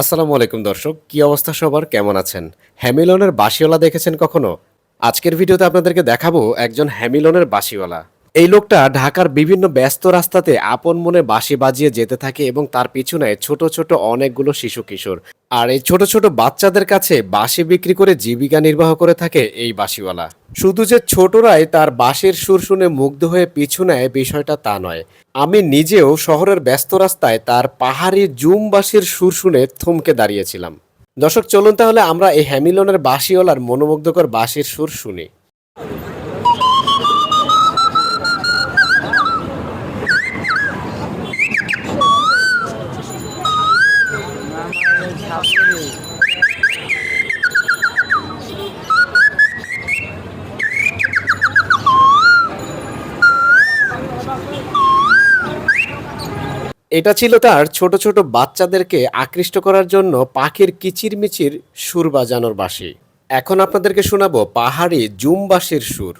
আসসালামু আলাইকুম দর্শক, কি অবস্থা সবার? কেমন আছেন? হ্যামিলনের বাসিওয়ালা দেখেছেন কখনো? আজকের ভিডিওতে আপনাদেরকে দেখাবো একজন হ্যামিলনের বাসিওয়ালা। এই লোকটা ঢাকার বিভিন্ন ব্যস্ত রাস্তাতে আপন মনে বাঁশি বাজিয়ে যেতে থাকে এবং তার পিছনে ছোট ছোট অনেকগুলো শিশু কিশোর। আর এই ছোট ছোট বাচ্চাদের কাছে বাঁশি বিক্রি করে জীবিকা নির্বাহ করে থাকে এই বাঁশিওয়ালা। শুধু যে ছোটরাই তার বাঁশির সুর শুনে মুগ্ধ হয়ে পিছু নেয় বিষয়টা তা নয়। আমি নিজেও শহরের ব্যস্ত রাস্তায় তার পাহাড়ি জুম বাঁশির সুর শুনে থমকে দাঁড়িয়েছিলাম। দর্শক, চলুন তাহলে আমরা এই হ্যামিলনের বাঁশিওয়ালার মনোমুগ্ধকর বাঁশির সুর শুনি। এটা ছিল তার ছোট ছোট বাচ্চাদেরকে আকৃষ্ট করার জন্য পাখির কিচিরমিচির সুর বাজানোর বাসি এখন আপনাদেরকে শোনাবো পাহাড়ি জুম সুর।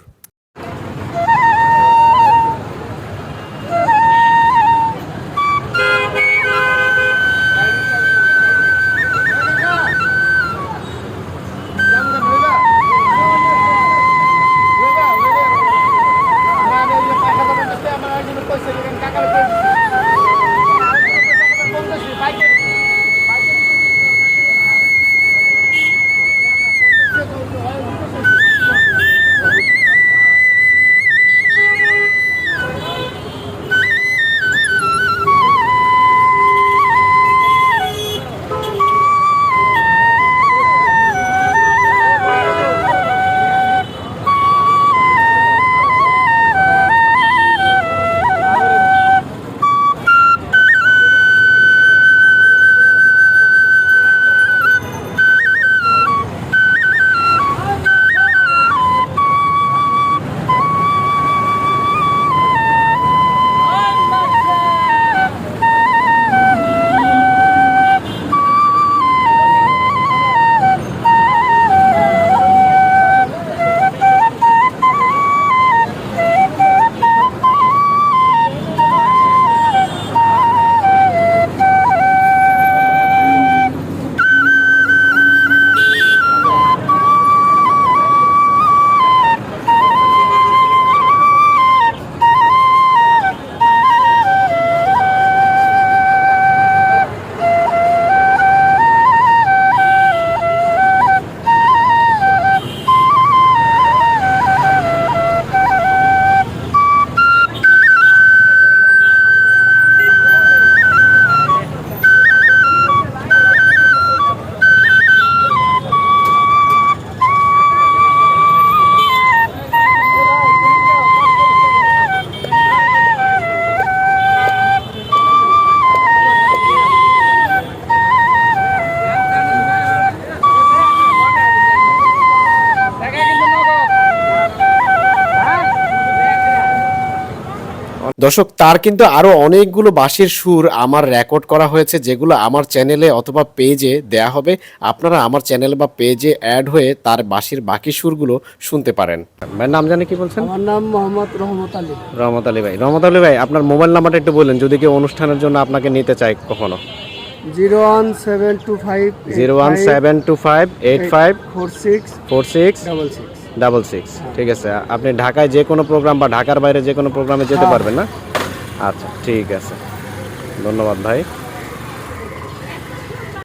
দর্শক তার কিন্তু আরও অনেকগুলো বাঁশির সুর আমার রেকর্ড করা হয়েছে যেগুলো আমার চ্যানেলে অথবা পেজে দেয়া হবে। আপনারা আমার চ্যানেল বা পেজে অ্যাড হয়ে তার বাঁশির বাকি সুরগুলো শুনতে পারেন। ভাই নাম জানি কি বলছেন? আমার নাম মোহাম্মদ রহমত আলী। রহমত আলী ভাই। রহমত আলী ভাই আপনার মোবাইল নাম্বারটা একটু বললেন যদি কেউ অনুষ্ঠানের জন্য আপনাকে নিতে চায় কখনো। Zero one seven two five zero one seven two five eight five four six four six double six. Double six ঠিক আছে। আপনি ঢাকায় যে কোনো প্রোগ্রাম বা ঢাকার বাইরে যে কোনো প্রোগ্রামে যেতে হ্যাঁ। পারবেন না? আচ্ছা ঠিক আছে। ধন্যবাদ ভাই।